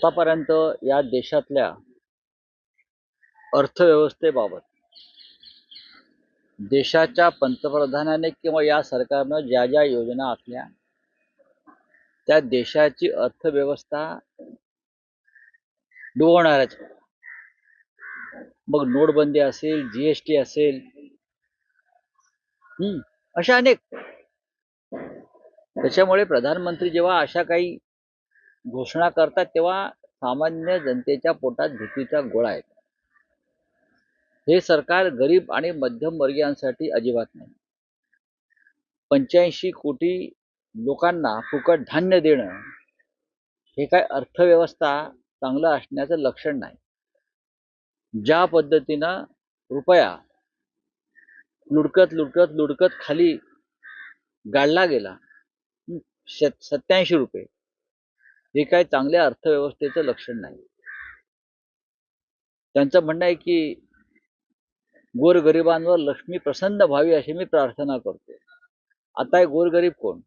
आतापर्यंत या देशातल्या अर्थव्यवस्थेबाबत देशाच्या पंतप्रधानाने किंवा या सरकारनं ज्या ज्या योजना आखल्या त्या देशाची अर्थव्यवस्था डुबवणाऱ्याच मग नोटबंदी असेल जीएसटी असेल हम्म, अशा अनेक. त्याच्यामुळे प्रधानमंत्री जेव्हा अशा काही घोषणा करतात तेव्हा सामान्य जनतेच्या पोटात भीतीचा गोळा येतो. हे सरकार गरीब आणि मध्यमवर्गीयांसाठी अजिबात नाही. पंच्याऐंशी कोटी लोकांना फुकट धान्य देणं हे काय अर्थव्यवस्था चांगलं असण्याचं लक्षण नाही. ज्या पद्धतीनं रुपया लुडकत लुडकत लुडकत खाली गाडला गेला सत्याऐंशी रुपये हे काय चांगल्या अर्थव्यवस्थेचं लक्षण नाही. त्यांचं म्हणणं आहे की गोरगरिबांवर लक्ष्मी प्रसन्न व्हावी अशी मी प्रार्थना करतो आता हे गोरगरीब कोण?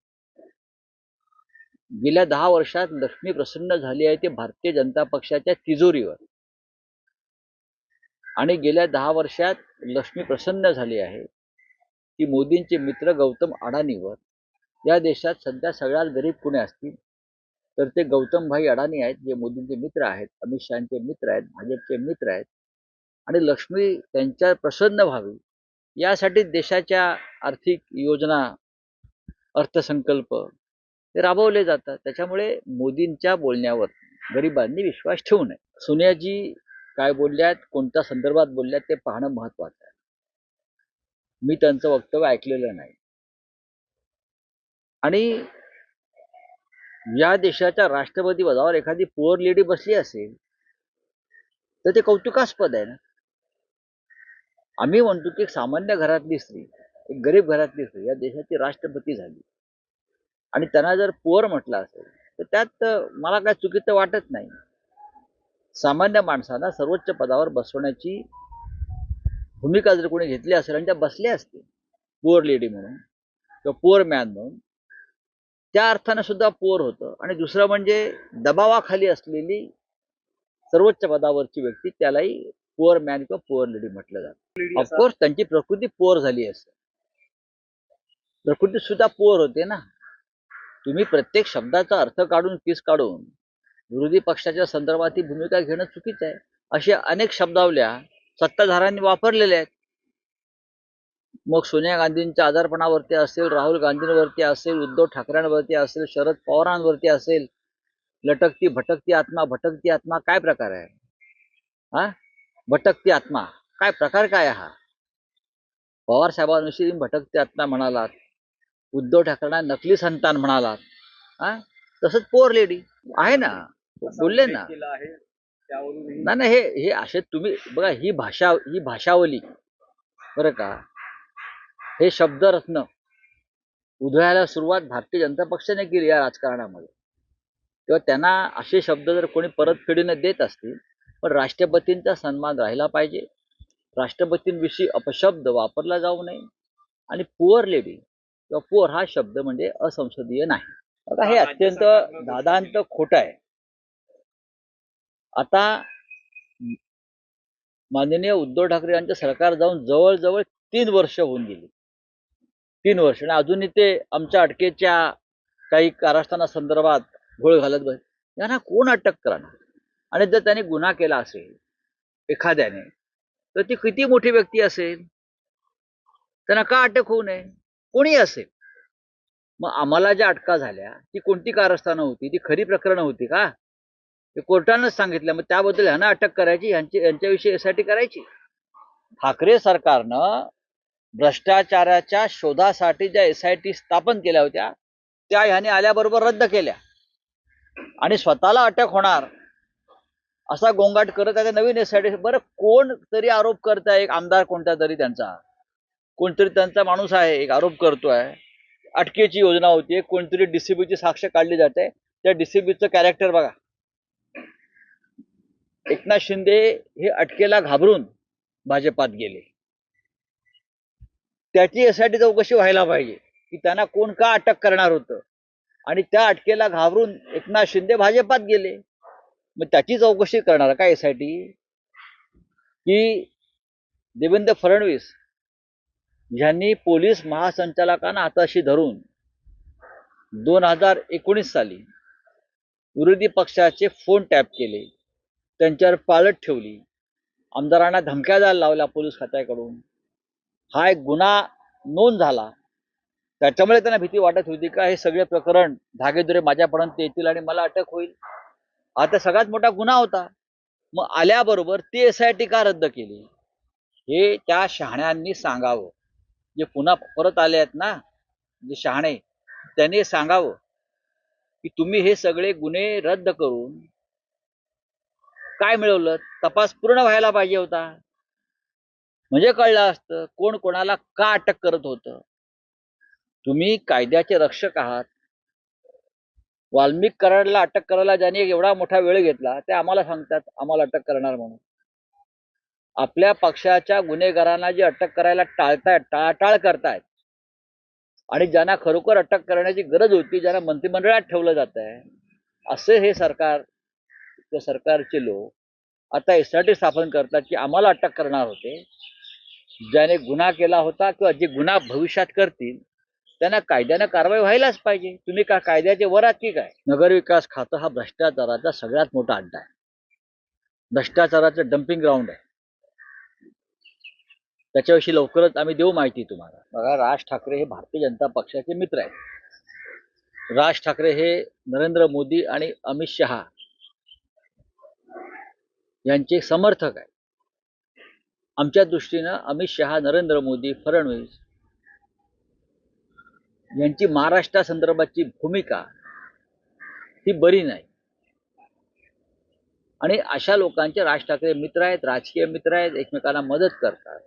गेल्या दहा वर्षात लक्ष्मी प्रसन्न झाली आहे ते भारतीय जनता पक्षाच्या तिजोरीवर. आणि गेल्या दहा वर्षात लक्ष्मी प्रसन्न झाली आहे. ती मोदींचे मित्र गौतम अडाणीवर. या देशात सध्या सगळ्यात गरीब कुणी असतील? तर ते गौतमभाई अडाणी आहेत जे मोदींचे मित्र आहेत अमित शहाचे मित्र आहेत भाजपचे मित्र आहेत. आणि लक्ष्मी त्यांच्या प्रसन्न व्हावी यासाठी देशाच्या आर्थिक योजना अर्थसंकल्प ते राबवले जातात. त्याच्यामुळे मोदींच्या बोलण्यावर गरिबांनी विश्वास ठेवू नये. सोनियाजी काय बोलल्यात कोणत्या संदर्भात बोलल्यात ते पाहणं महत्वाचं आहे. मी त्यांचं वक्तव्य ऐकलेलं नाही. आणि या देशाच्या राष्ट्रपती पदावर एखादी पुअर लेडी बसली असेल तर ते कौतुकास्पद आहे ना? आम्ही म्हणतो की एक सामान्य घरातली स्त्री एक गरीब घरातली स्त्री या देशाची राष्ट्रपती झाली. आणि त्यांना जर पुअर म्हटलं असेल तर त्यात मला काय चुकीचं वाटत नाही. सामान्य माणसांना सर्वोच्च पदावर बसवण्याची भूमिका जर कोणी घेतली असेल आणि त्या बसल्या असतील पुअर लेडी म्हणून किंवा पुअर मॅन म्हणून त्या अर्थानं सुद्धा पुअर होतं. आणि दुसरं म्हणजे दबावाखाली असलेली सर्वोच्च पदावरची व्यक्ती त्यालाही पुअर मॅन किंवा पुअर लेडी म्हटलं जातं. ऑफकोर्स त्यांची प्रकृती पुअर झाली असते प्रकृती सुद्धा पुअर होते ना. तुम्ही प्रत्येक शब्दाचा अर्थ काढून किस काढून विरोधी पक्षाच्या संदर्भात ही भूमिका घेणं चुकीचं आहे. अशा अनेक शब्दावल्या सत्ताधाऱ्यांनी वापरलेल्या आहेत. मग सोनिया गांधींच्या आजारपणावरती असेल राहुल गांधींवरती असेल उद्धव ठाकरेंवरती असेल शरद पवारांवरती असेल लटकती भटकती आत्मा भटकती आत्मा काय प्रकार आहे? हा? भटकती आत्मा. काय प्रकार काय हा? पवार साहेबांविषयी भटकती आत्मा म्हणालात. उद्धव ठाकरेंना नकली संतान म्हणालात. हा? तसंच पोर लेडी आहे ना? बोलले ना. नाही हे हे असे तुम्ही बघा ही भाषा ही भाषावली. बरं का? हे शब्दरत्न उदयाला सुरुवात भारतीय जनता पक्षाने केली या राजकारणामध्ये. तेव्हा त्यांना असे शब्द जर कोणी परतफेडीने देत असतील पण राष्ट्रपतींचा सन्मान राहिला पाहिजे. राष्ट्रपतींविषयी अपशब्द वापरला जाऊ नये. आणि पुअर लेडी किंवा पुअर हा शब्द म्हणजे असंसदीय नाही. बघा हे अत्यंत दादांत खोटं आहे. आता माननीय उद्धव ठाकरे यांचं सरकार जाऊन जवळजवळ तीन वर्ष होऊन गेली. तीन वर्ष. आणि अजूनही ते आमच्या अटकेच्या काही कारस्थाना संदर्भात घोळ घालत बस यांना कोण अटक करणार? आणि जर त्याने गुन्हा केला असेल एखाद्याने तर ती किती मोठी व्यक्ती असेल? त्यांना का अटक होऊ नये? कोणी असेल? मग आम्हाला ज्या अटका झाल्या ती कोणती कारस्थानं होती? ती खरी प्रकरणं होती का? ते कोर्टानंच सांगितलं. मग त्याबद्दल ह्यांना अटक करायची? यांची यांच्याविषयी एस टी करायची? ठाकरे सरकारनं भ्रष्टाचाराच्या शोधासाठी ज्या एस आय टी स्थापन केल्या होत्या त्या ह्याने आल्याबरोबर रद्द केल्या. आणि स्वतःला अटक होणार असा गोंगाट करत आहे नवीन एस आय टी बरं कोण तरी आरोप करत आहे एक आमदार कोणता तरी त्यांचा. कोणतरी त्यांचा माणूस आहे एक आरोप करतोय. अटकेची योजना होती कोणतरी डीसीबीची साक्ष काढली जाते. त्या डीसीबीचं कॅरेक्टर बघा. एकनाथ शिंदे हे अटकेला घाबरून भाजपात गेले. त्याची यासाठी चौकशी व्हायला पाहिजे की त्यांना कोण का अटक करणार होतं? आणि त्या अटकेला घाबरून एकनाथ शिंदे भाजपात गेले. मग त्याची चौकशी करणार का एस आय टी की देवेंद्र फडणवीस यांनी पोलीस महासंचालकांना हाताशी धरून दोन हजार एकोणीस साली विरोधी पक्षाचे फोन टॅप केले. त्यांच्यावर पाळत ठेवली. आमदारांना धमक्या द्यायला लावल्या पोलीस खात्याकडून. हा एक गुन्हा नोंद झाला. त्याच्यामुळे त्यांना भीती वाटत होती का हे सगळे प्रकरण धागेदुरे माझ्यापर्यंत येतील आणि मला अटक होईल. आता सगळ्यात मोठा गुन्हा होता. मग आल्याबरोबर ती एस आय टी का रद्द केली? हे त्या शहाण्यांनी सांगावं. जे पुन्हा परत आले आहेत ना जे शहाणे त्यांनी सांगावं की तुम्ही हे सगळे गुन्हे रद्द करून काय मिळवलं? तपास पूर्ण व्हायला पाहिजे होता. म्हणजे कळलं असतं कोण कोणाला का अटक करत होतं? तुम्ही कायद्याचे रक्षक आहात. वाल्मिक कराडला अटक करायला ज्यांनी एवढा मोठा वेळ घेतला ते आम्हाला सांगतात आम्हाला अटक करणार म्हणून. आपल्या पक्षाच्या गुन्हेगारांना जे अटक करायला टाळतायत टाळाटाळ करतायत आणि ज्यांना खरोखर अटक करण्याची गरज होती ज्यांना मंत्रिमंडळात ठेवलं जात आहे असे हे सरकार सरकारचे लोक आता एसआयटी स्थापन करतात की आम्हाला अटक करणार होते. ज्याने गुन्हा केला होता किंवा जे गुन्हा भविष्यात करतील त्यांना कायद्यानं कारवाई व्हायलाच पाहिजे. तुम्ही का कायद्याचे वरात की काय? नगरविकास खातं हा भ्रष्टाचाराचा सगळ्यात मोठा अड्डा आहे. भ्रष्टाचाराचं डम्पिंग ग्राउंड आहे. त्याच्याविषयी लवकरच आम्ही देऊ माहिती तुम्हाला. बघा राज ठाकरे हे भारतीय जनता पक्षाचे मित्र आहेत. राज ठाकरे हे नरेंद्र मोदी आणि अमित शहा यांचे समर्थक आहे आमच्या दृष्टीनं अमित शहा नरेंद्र मोदी फडणवीस यांची महाराष्ट्रासंदर्भातची भूमिका ही बरी नाही. आणि अशा लोकांचे राज ठाकरे मित्र आहेत राजकीय मित्र आहेत एकमेकांना मदत करतात.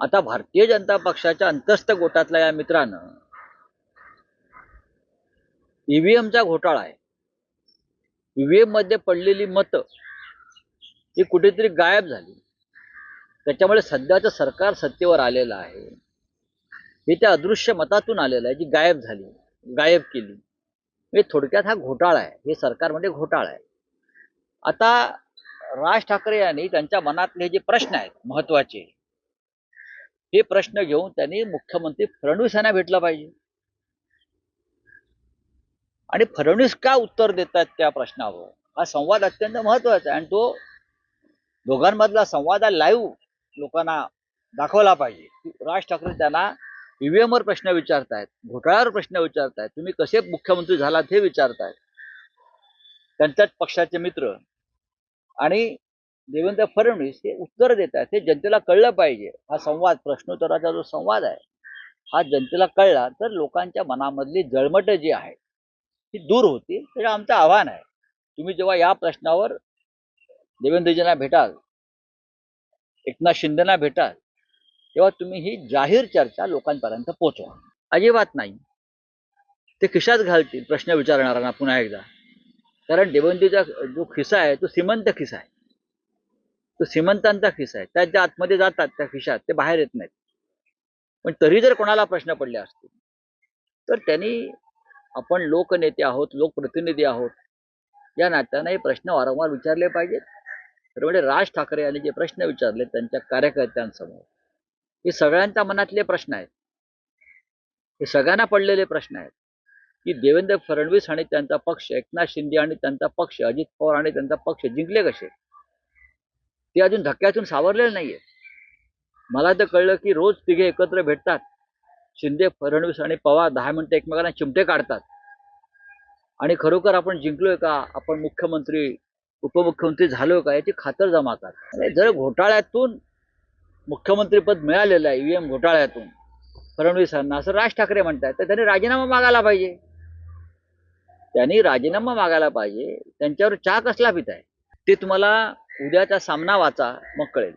आता भारतीय जनता पक्षाच्या अंतस्थ गोटातल्या या मित्रानं ईव्हीएमचा घोटाळा आहे. ईव्हीएममध्ये पडलेली मतं ही कुठेतरी गायब झाली. त्याच्यामुळे सध्याचं सरकार सत्तेवर आलेलं आहे. हे त्या अदृश्य मतातून आलेलं आहे जी गायब झाली गायब केली. म्हणजे थोडक्यात हा घोटाळा आहे. हे सरकारमध्ये म्हणजे घोटाळा आहे. आता राज ठाकरे यांनी त्यांच्या मनातले जे प्रश्न आहेत महत्त्वाचे हे प्रश्न घेऊन त्यांनी मुख्यमंत्री फडणवीस यांना भेटलं पाहिजे. आणि फडणवीस का उत्तर देतात त्या प्रश्नावर? हा संवाद अत्यंत महत्त्वाचा आहे. आणि तो दोघांमधला संवाद हा लाईव्ह लोकांना दाखवला पाहिजे. की राज ठाकरे त्यांना ईव्हीएमवर प्रश्न विचारतायत घोटाळ्यावर प्रश्न विचारतायत तुम्ही कसे मुख्यमंत्री झालात हे विचारतायत. त्यांच्याच पक्षाचे मित्र आणि देवेंद्र फडणवीस हे उत्तर देत आहेत हे जनतेला कळलं पाहिजे. हा संवाद प्रश्नोत्तराचा जो संवाद आहे हा जनतेला कळला तर लोकांच्या मनामधली जळमट जी आहे ती दूर होतील. तर आमचं आव्हान आहे. तुम्ही जेव्हा या प्रश्नावर देवेंद्रजींना भेटाल एकनाथ शिंदेना भेटाल तेव्हा तुम्ही ही जाहीर चर्चा लोकांपर्यंत पोचवा. अजिबात नाही. ते खिशात घालतील प्रश्न विचारणाऱ्यांना पुन्हा एकदा. कारण देवंतीचा जो खिसा आहे तो श्रीमंत खिसा आहे. तो श्रीमंतांचा खिसा आहे. त्याच्या आतमध्ये जातात त्या खिशात ते बाहेर येत नाहीत. पण तरी जर कोणाला प्रश्न पडले असतील तर त्यांनी आपण लोकनेते आहोत लोकप्रतिनिधी आहोत या नात्यानं हे प्रश्न वारंवार विचारले पाहिजेत. तर म्हणजे राज ठाकरे यांनी जे प्रश्न विचारले त्यांच्या कार्यकर्त्यांसमोर हे सगळ्यांच्या मनातले प्रश्न आहेत. हे सगळ्यांना पडलेले प्रश्न आहेत. की देवेंद्र फडणवीस आणि त्यांचा पक्ष एकनाथ शिंदे आणि त्यांचा पक्ष अजित पवार आणि त्यांचा पक्ष जिंकले कसे? ते अजून धक्क्यातून सावरलेले नाहीये. मला तर कळलं की रोज तिघे एकत्र भेटतात. शिंदे फडणवीस आणि पवार दहा मिनटं एकमेकांना चिमटे काढतात. आणि खरोखर आपण जिंकलोय का? आपण मुख्यमंत्री उपमुख्यमंत्री झालो का याची खातर जमा करतात जर घोटाळ्यातून मुख्यमंत्रीपद मिळालेलं आहे ईव्हीएम घोटाळ्यातून फडणवीसांना असं राज ठाकरे म्हणतात तर त्यांनी राजीनामा मागायला पाहिजे. त्यांनी राजीनामा मागायला पाहिजे. त्यांच्यावर चहा कसला पिताय ते तुम्हाला उद्याचा सामना वाचा मग कळेल.